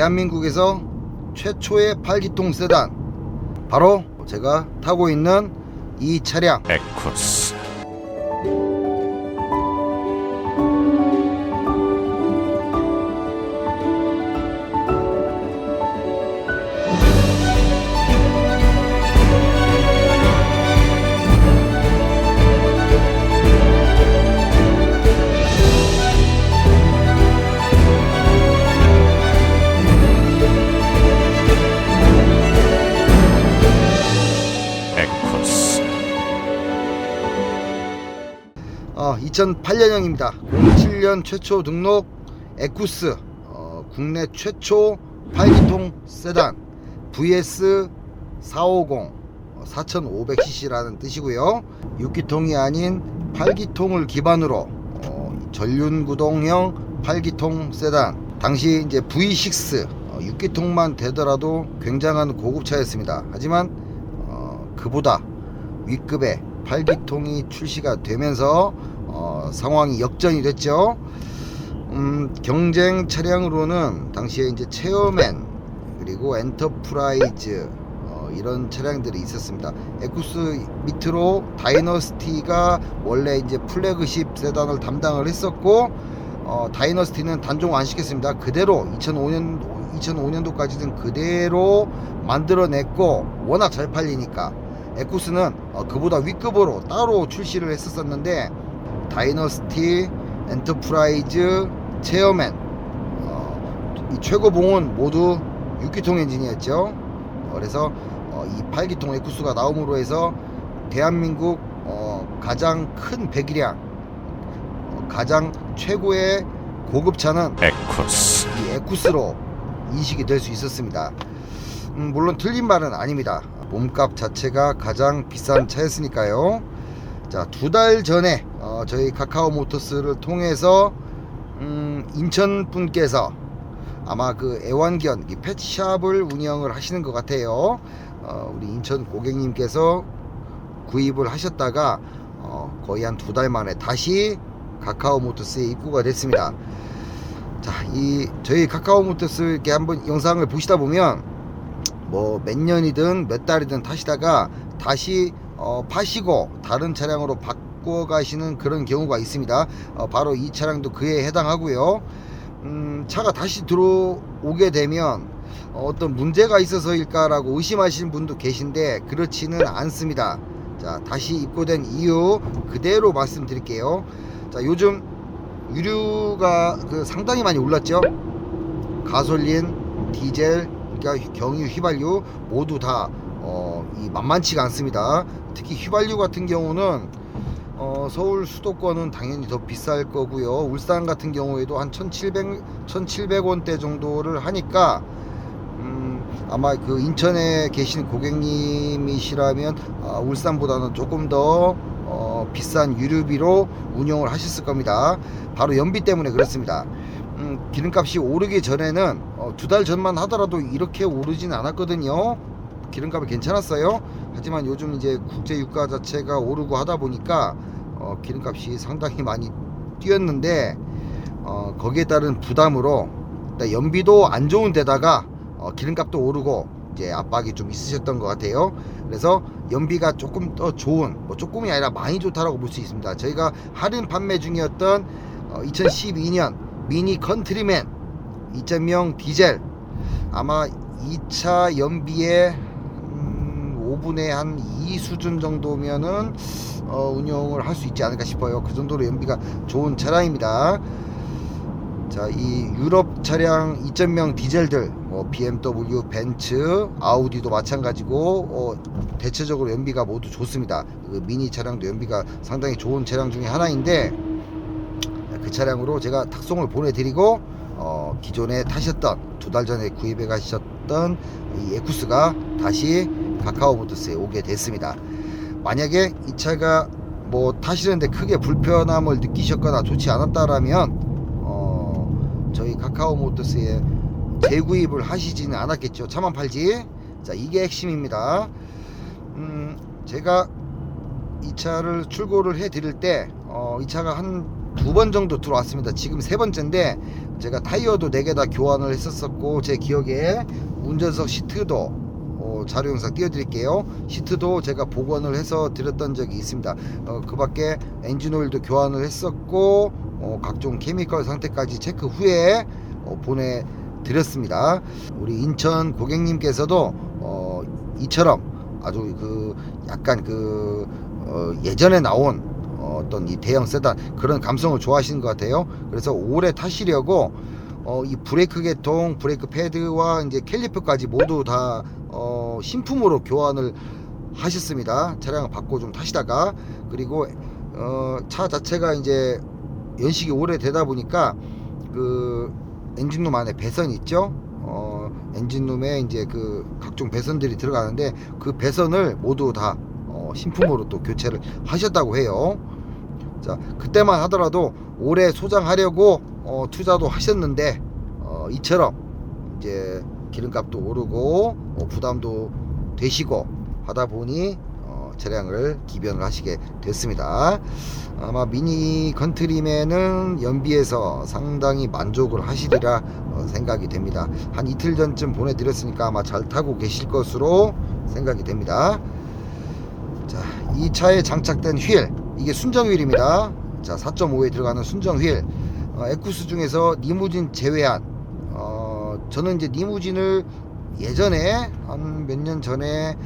대한민국에서 최초의 8기통 세단. 바로 제가 타고 있는 이 차량. 에쿠스 2008년형입니다. 07년 최초 등록 에쿠스 어, 국내 최초 8기통 세단 VS 450 4500cc라는 뜻이고요. 6기통이 아닌 8기통을 기반으로 어, 전륜 구동형 8기통 세단 당시 이제 V6 어, 6기통만 되더라도 굉장한 고급차였습니다. 하지만 어, 그보다 위급의 8기통이 출시가 되면서 어, 상황이 역전이 됐죠. 음, 경쟁 차량으로는 당시에 이제 체어맨 그리고 엔터프라이즈 어, 이런 차량들이 있었습니다. 에쿠스 밑으로 다이너스티가 원래 이제 플래그십 세단을 담당을 했었고 어, 다이너스티는 단종 안 시켰습니다. 그대로 2005년 2005년도까지는 그대로 만들어냈고 워낙 잘 팔리니까 에쿠스는 어, 그보다 위급으로 따로 출시를 했었었는데 다이너스티, 엔터프라이즈, 체어맨 어, 이 최고봉은 모두 6기통 엔진이었죠. 어, 그래서 어, 이 8기통 에쿠스가 나옴으로 해서 대한민국 어, 가장 큰 배기량, 어, 가장 최고의 고급차는 에쿠스 이 에쿠스로 인식이 될 수 있었습니다. 음, 물론 틀린 말은 아닙니다. 몸값 자체가 가장 비싼 차였으니까요. 자, 두 달 전에 어, 저희 카카오 모터스를 통해서 음, 인천 분께서 아마 그 애완견 이 펫샵을 운영을 하시는 것 같아요. 어, 우리 인천 고객님께서 구입을 하셨다가 어, 거의 한 두 달 만에 다시 카카오 모터스에 입고가 됐습니다. 자, 이 저희 카카오 모터스 이렇게 한번 영상을 보시다 보면 뭐 몇 년이든 몇 달이든 타시다가 다시 어, 파시고 다른 차량으로 바 꿔 가시는 그런 경우가 있습니다. 어, 바로 이 차량도 그에 해당하고요. 음, 차가 다시 들어오게 되면 어, 어떤 문제가 있어서일까라고 의심하시는 분도 계신데 그렇지는 않습니다. 자, 다시 입고된 이유 그대로 말씀드릴게요. 자, 요즘 유류가 그 상당히 많이 올랐죠. 가솔린, 디젤, 그러니까 경유, 휘발유 모두 다 어, 이 만만치가 않습니다. 특히 휘발유 같은 경우는 어, 서울 수도권은 당연히 더 비쌀 거고요. 울산 같은 경우에도 한 1,700, 1,700원대 정도를 하니까 음, 아마 그 인천에 계신 고객님이시라면 아, 울산보다는 조금 더 어, 비싼 유류비로 운영을 하셨을 겁니다. 바로 연비 때문에 그렇습니다. 음, 기름값이 오르기 전에는 어, 두달 전만 하더라도 이렇게 오르진 않았거든요. 기름값이 괜찮았어요. 하지만 요즘 이제 국제 유가 자체가 오르고 하다 보니까 어, 기름값이 상당히 많이 뛰었는데 어, 거기에 따른 부담으로 연비도 안 좋은 데다가 어, 기름값도 오르고 이제 압박이 좀 있으셨던 것 같아요. 그래서 연비가 조금 더 좋은 뭐 조금이 아니라 많이 좋다라고 볼 수 있습니다. 저희가 할인 판매 중이었던 어, 2012년 미니 컨트리맨 2.0 디젤 아마 2차 연비의 음, 5분의 한2 수준 정도면은 어, 운영을 할 수 있지 않을까 싶어요. 그 정도로 연비가 좋은 차량입니다. 자, 이 유럽 차량 2.0 디젤들, 뭐 BMW, 벤츠, 아우디도 마찬가지고 어, 대체적으로 연비가 모두 좋습니다. 그 미니 차량도 연비가 상당히 좋은 차량 중에 하나인데 그 차량으로 제가 탁송을 보내드리고 어, 기존에 타셨던 두 달 전에 구입해 가셨던 이 에쿠스가 다시 카카오 모터스에 오게 됐습니다. 만약에 이 차가 뭐 타시는데 크게 불편함을 느끼셨거나 좋지 않았다라면 어, 저희 카카오 모터스에 재구입을 하시지는 않았겠죠. 차만 팔지. 자, 이게 핵심입니다. 음, 제가 이 차를 출고를 해 드릴 때, 어, 이 차가 한 두 번 정도 들어왔습니다. 지금 세 번째인데, 제가 타이어도 4개 다 교환을 했었었고 제 기억에 운전석 시트도 어, 자료 영상 띄워드릴게요. 시트도 제가 복원을 해서 드렸던 적이 있습니다. 어, 그 밖에 엔진 오일도 교환을 했었고 어, 각종 케미컬 상태까지 체크 후에 어, 보내드렸습니다. 우리 인천 고객님께서도 어, 이처럼 아주 그 약간 그 어, 예전에 나온 어, 어떤 이 대형 세단 그런 감성을 좋아하시는 것 같아요. 그래서 오래 타시려고 어, 이 브레이크 계통, 브레이크 패드와 이제 캘리퍼까지 모두 다 어, 신품으로 교환을 하셨습니다. 차량을 바꿔 좀 타시다가 그리고 어, 차 자체가 이제 연식이 오래되다 보니까 그 엔진룸 안에 배선 있죠. 어, 엔진룸에 이제 그 각종 배선들이 들어가는데 그 배선을 모두 다 어, 신품으로 또 교체를 하셨다고 해요. 자, 그때만 하더라도 오래 소장하려고 어, 투자도 하셨는데 어, 이처럼 이제 기름값도 오르고 어, 부담도 되시고 하다 보니 어, 차량을 기변을 하시게 됐습니다. 아마 미니 컨트리맨은 연비에서 상당히 만족을 하시리라 어, 생각이 됩니다. 한 이틀 전쯤 보내드렸으니까 아마 잘 타고 계실 것으로 생각이 됩니다. 자, 이 차에 장착된 휠 이게 순정 휠입니다. 자, 4.5에 들어가는 순정 휠. 어, 에쿠스 중에서 리무진 제외한 어, 저는 이제 리무진을 예전에 한 몇 년 전에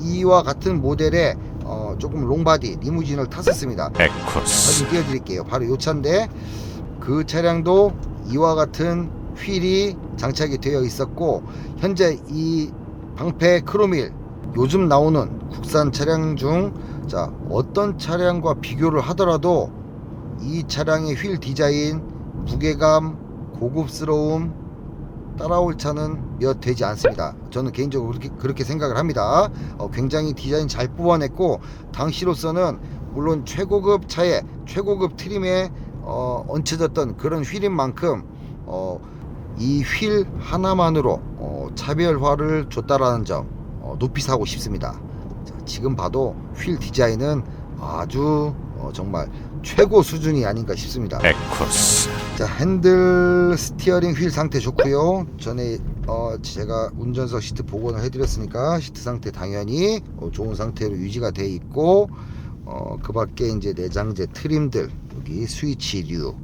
이와 같은 모델의 어, 조금 롱바디 리무진을 탔었습니다. 에쿠스 사진 띄워드릴게요. 바로 이 차인데 그 차량도 이와 같은 휠이 장착이 되어 있었고 현재 이 방패 크로밀 요즘 나오는 국산 차량 중 자, 어떤 차량과 비교를 하더라도 이 차량의 휠 디자인, 무게감, 고급스러움 따라올 차는 몇 되지 않습니다. 저는 개인적으로 그렇게, 그렇게 생각을 합니다. 어, 굉장히 디자인 잘 뽑아냈고 당시로서는 물론 최고급 차에 최고급 트림에 어, 얹혀졌던 그런 휠인 만큼 어, 이 휠 하나만으로 어, 차별화를 줬다라는 점 어, 높이 사고 싶습니다. 자, 지금 봐도 휠 디자인은 아주 어, 정말 최고 수준이 아닌가 싶습니다. 에쿠스 자 핸들 스티어링 휠 상태 좋고요 전에 어 제가 운전석 시트 복원을 해드렸으니까 시트 상태 당연히 어, 좋은 상태로 유지가 돼 있고 어 그 밖에 이제 내장재 트림들 여기 스위치류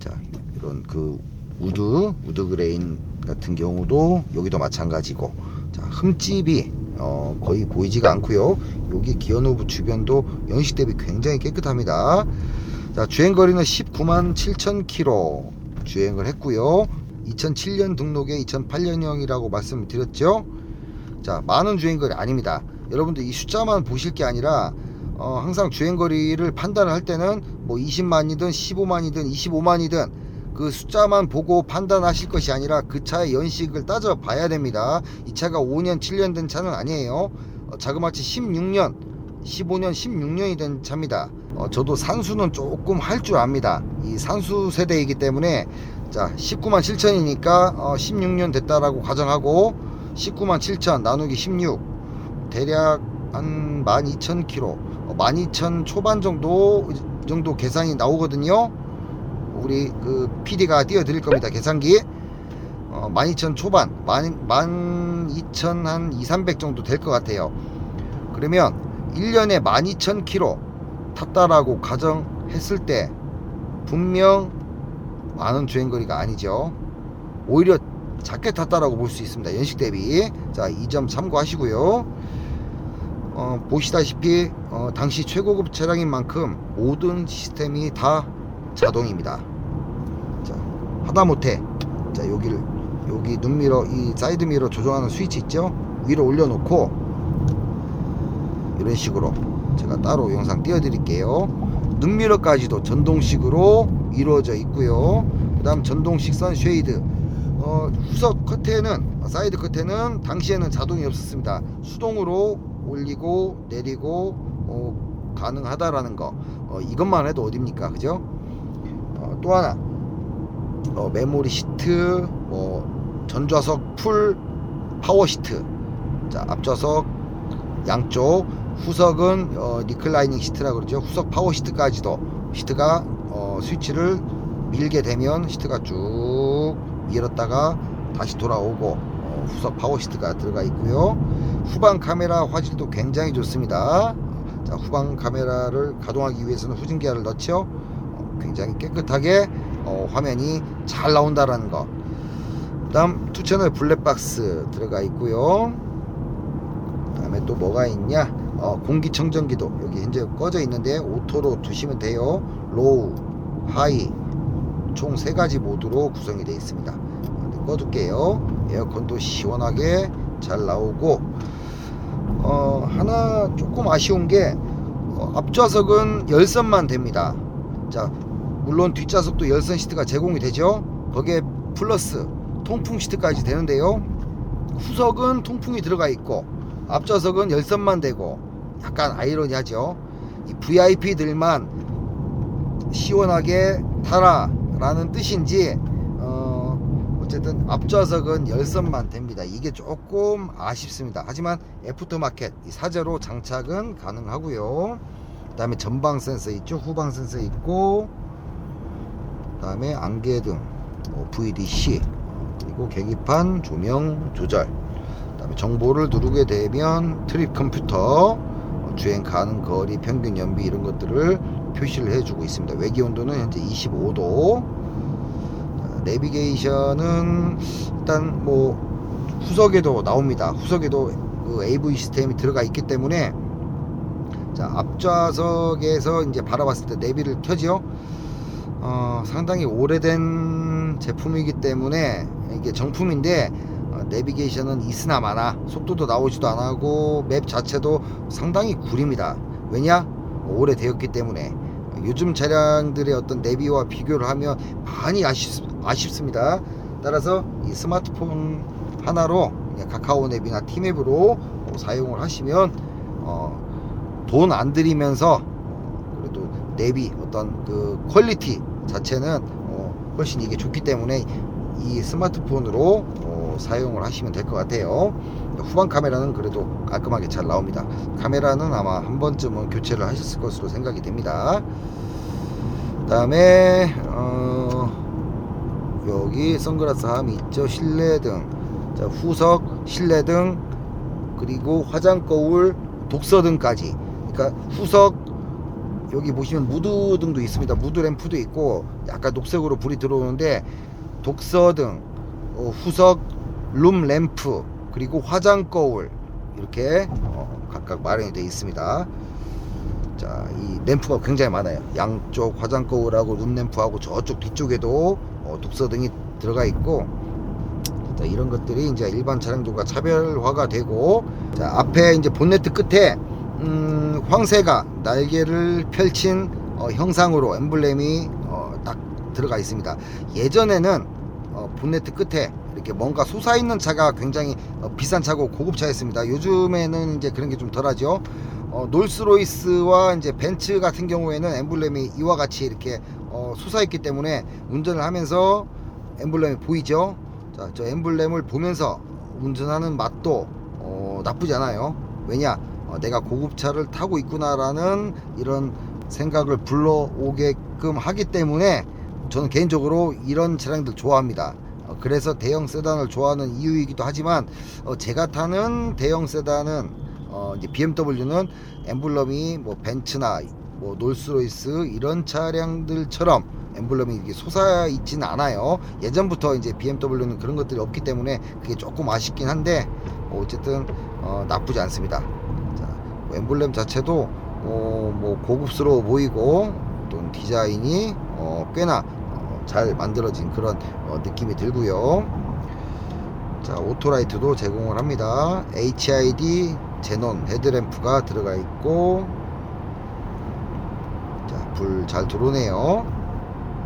자 이런 그 우드 우드 그레인 같은 경우도 여기도 마찬가지고 자 흠집이 어 거의 보이지가 않고요 여기 기어노브 주변도 연식 대비 굉장히 깨끗합니다 자, 주행거리는 19만 7천 킬로 주행을 했고요. 2007년 등록에 2008년형이라고 말씀을 드렸죠. 자, 많은 주행거리 아닙니다. 여러분들 이 숫자만 보실 게 아니라 어, 항상 주행거리를 판단을 할 때는 뭐 20만이든 15만이든 25만이든 그 숫자만 보고 판단하실 것이 아니라 그 차의 연식을 따져 봐야 됩니다. 이 차가 5년, 7년 된 차는 아니에요. 어, 자그마치 16년, 15년, 16년이 된 차입니다. 어, 저도 산수는 조금 할 줄 압니다. 이 산수 세대이기 때문에 자 19만 7천이니까 어, 16년 됐다라고 가정하고 19만 7천 나누기 16 대략 한 12,000km, 어, 12,000 초반 정도 이 정도 계산이 나오거든요. 우리 그 PD가 띄워드릴 겁니다. 계산기. 어, 12,000 초반, 12,000한 2, 300 정도 될 것 같아요. 그러면 1년에 12,000km 탔다라고 가정했을 때 분명 많은 주행거리가 아니죠. 오히려 작게 탔다라고 볼 수 있습니다. 연식 대비. 자, 이 점 참고하시고요. 어, 보시다시피 어, 당시 최고급 차량인 만큼 모든 시스템이 다 자동입니다. 자, 하다못해 자, 여기를 여기 눈미러 이 사이드 미러 조정하는 스위치 있죠? 위로 올려놓고 이런 식으로 제가 따로 영상 띄워드릴게요. 눈미러까지도 전동식으로 이루어져 있고요. 그 다음 전동식 선 쉐이드. 어, 후석 커튼은, 사이드 커튼은 당시에는 자동이 없었습니다. 수동으로 올리고 내리고 어, 가능하다라는 거. 어, 이것만 해도 어딥니까? 그죠? 어, 또 하나. 어, 메모리 시트, 뭐, 전좌석 풀 파워 시트. 자, 앞좌석 양쪽 후석은 어, 리클라이닝 시트라 그러죠. 후석 파워 시트까지도 시트가 어, 스위치를 밀게 되면 시트가 쭉 밀었다가 다시 돌아오고 어, 후석 파워 시트가 들어가 있고요. 후방 카메라 화질도 굉장히 좋습니다. 자, 후방 카메라를 가동하기 위해서는 후진기어를 넣죠. 어, 굉장히 깨끗하게 어, 화면이 잘 나온다라는 거. 그다음 투 채널 블랙박스 들어가 있고요. 그다음에 또 뭐가 있냐? 어, 공기청정기도 여기 현재 꺼져 있는데 오토로 두시면 돼요. 로우, 하이 총 세 가지 모드로 구성이 되어 있습니다. 네, 꺼둘게요. 에어컨도 시원하게 잘 나오고 어, 하나 조금 아쉬운 게 어, 앞좌석은 열선만 됩니다. 자, 물론 뒷좌석도 열선 시트가 제공이 되죠. 거기에 플러스 통풍 시트까지 되는데요. 후석은 통풍이 들어가 있고 앞좌석은 열선만 되고 약간 아이러니하죠. 이 VIP들만 시원하게 타라라는 뜻인지 어, 어쨌든 앞좌석은 열선만 됩니다. 이게 조금 아쉽습니다. 하지만 애프터마켓 이 사제로 장착은 가능하고요. 그다음에 전방 센서 있죠, 후방 센서 있고, 그다음에 안개등, 어, VDC 그리고 계기판 조명 조절. 그다음에 정보를 누르게 되면 트립 컴퓨터, 어, 주행 가능 거리, 평균 연비 이런 것들을 표시를 해주고 있습니다. 외기 온도는 현재 25도. 자, 내비게이션은 일단 뭐 후석에도 나옵니다. 후석에도 그 AV 시스템이 들어가 있기 때문에 자 앞좌석에서 이제 바라봤을 때 내비를 켜죠. 어, 상당히 오래된 제품이기 때문에 이게 정품인데 어, 내비게이션은 있으나 마나 속도도 나오지도 안 하고 맵 자체도 상당히 구립니다. 왜냐? 오래되었기 때문에 요즘 차량들의 어떤 내비와 비교를 하면 많이 아쉽, 아쉽습니다. 따라서 이 스마트폰 하나로 카카오 앱이나 티맵으로 어, 사용을 하시면 어, 돈안 들이면서 어, 그래도 내비 어떤 그 퀄리티 자체는 어, 훨씬 이게 좋기 때문에 이 스마트폰으로 어, 사용을 하시면 될 것 같아요. 후방 카메라는 그래도 깔끔하게 잘 나옵니다. 카메라는 아마 한 번쯤은 교체를 하셨을 것으로 생각이 됩니다. 그 다음에 어, 여기 선글라스 함이 있죠. 실내등, 자, 후석, 실내등, 그리고 화장 거울, 독서등까지. 그러니까 후석 여기 보시면 무드 등도 있습니다. 무드 램프도 있고 약간 녹색으로 불이 들어오는데 독서등, 어, 후석, 룸 램프, 그리고 화장 거울 이렇게 어, 각각 마련이 되어 있습니다. 자, 이 램프가 굉장히 많아요. 양쪽 화장 거울하고 룸 램프하고 저쪽 뒤쪽에도 어, 독서등이 들어가 있고 자, 이런 것들이 이제 일반 차량들과 차별화가 되고 자, 앞에 이제 본네트 끝에 음, 황새가 날개를 펼친 어, 형상으로 엠블렘이 어, 딱 들어가 있습니다. 예전에는 어, 본네트 끝에 이렇게 뭔가 솟아 있는 차가 굉장히 어, 비싼 차고 고급 차였습니다. 요즘에는 이제 그런 게 좀 덜하죠. 어, 놀스로이스와 이제 벤츠 같은 경우에는 엠블렘이 이와 같이 이렇게 어, 솟아 있기 때문에 운전을 하면서 엠블렘이 보이죠. 자, 저 엠블렘을 보면서 운전하는 맛도 어, 나쁘지 않아요. 왜냐? 어, 내가 고급차를 타고 있구나라는 이런 생각을 불러오게끔 하기 때문에 저는 개인적으로 이런 차량들 좋아합니다. 어, 그래서 대형 세단을 좋아하는 이유이기도 하지만 어, 제가 타는 대형 세단은 BMW는 엠블럼이 뭐 벤츠나 뭐 놀스로이스 이런 차량들처럼 엠블럼이 이게 솟아 있지는 않아요. 예전부터 이제 BMW는 그런 것들이 없기 때문에 그게 조금 아쉽긴 한데 뭐 어쨌든 어, 나쁘지 않습니다. 엠블렘 자체도 어, 뭐 고급스러워 보이고 또 디자인이 어, 꽤나 어, 잘 만들어진 그런 어, 느낌이 들고요. 자, 오토라이트도 제공을 합니다. HID 제논 헤드램프가 들어가 있고 자, 불 잘 들어오네요.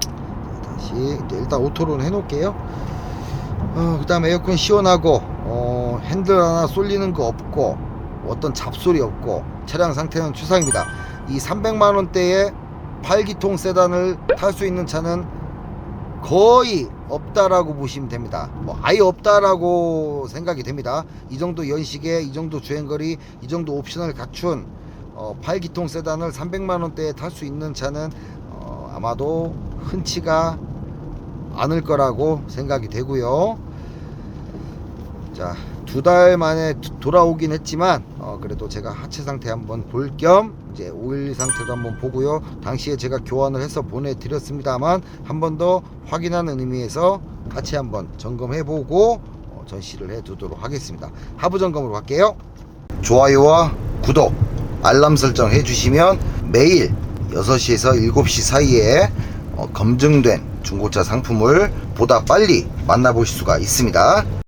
자, 다시 일단 오토로는 해놓을게요. 어, 그 다음에 에어컨 시원하고 어, 핸들 하나 쏠리는 거 없고 어떤 잡소리 없고 차량 상태는 최상입니다. 이 300만 원대의 8기통 세단을 탈 수 있는 차는 거의 없다라고 보시면 됩니다. 뭐 아예 없다라고 생각이 됩니다. 이 정도 연식에 이 정도 주행거리, 이 정도 옵션을 갖춘 어, 8기통 세단을 300만 원대에 탈 수 있는 차는 어, 아마도 흔치가 않을 거라고 생각이 되고요. 자, 두 달 만에 도- 돌아오긴 했지만 어, 그래도 제가 하체 상태 한번 볼 겸 이제 오일 상태도 한번 보고요. 당시에 제가 교환을 해서 보내드렸습니다만 한 번 더 확인하는 의미에서 같이 한번 점검해 보고 어, 전시를 해 두도록 하겠습니다. 하부 점검으로 갈게요. 좋아요와 구독, 알람 설정 해주시면 매일 6시에서 7시 사이에 어, 검증된 중고차 상품을 보다 빨리 만나볼 수가 있습니다.